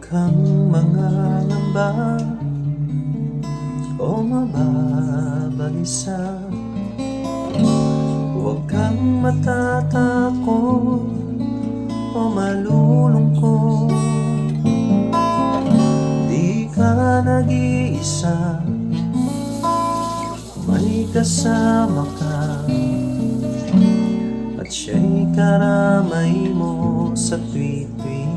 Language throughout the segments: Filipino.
kang mangangamba o mababalisa Huwag kang matatakot o malulungkot. Di ka nag-iisa May kasama ka. At siya'y karamay mo sa tuwi-tuwi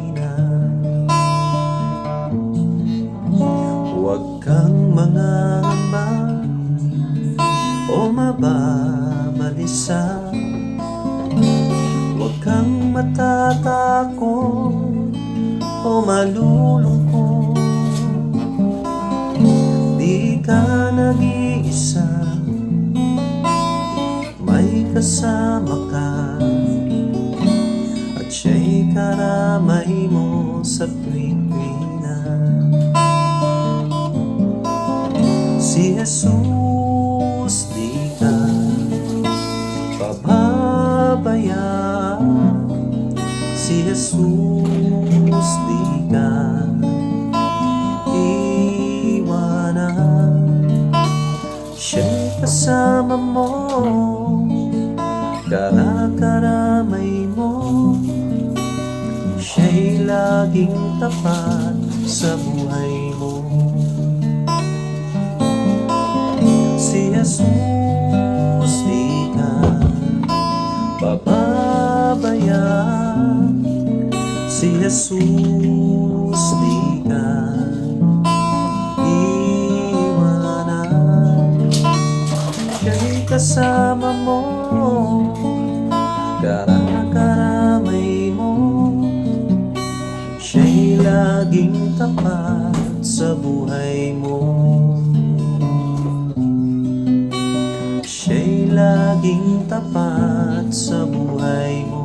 Huwag kang mangamba o mababalisa Huwag kang matatakot o malulungkot. Di ka nag-iisa May kasama ka. At siya'y karamay mo sa tuwing-tuwi Si Jesus di ka pababayaan Si Jesus di ka iwanan. Siya'y kasama mo Karakaramay mo. Siya'y laging tapat sa buhay mo Si Jesus di ka pababayaan Si Jesus di ka iwanan. Siya'y kasama mo Karakaramay mo. Siya'y laging tapat sa buhay mo Laging tapat sa buhay mo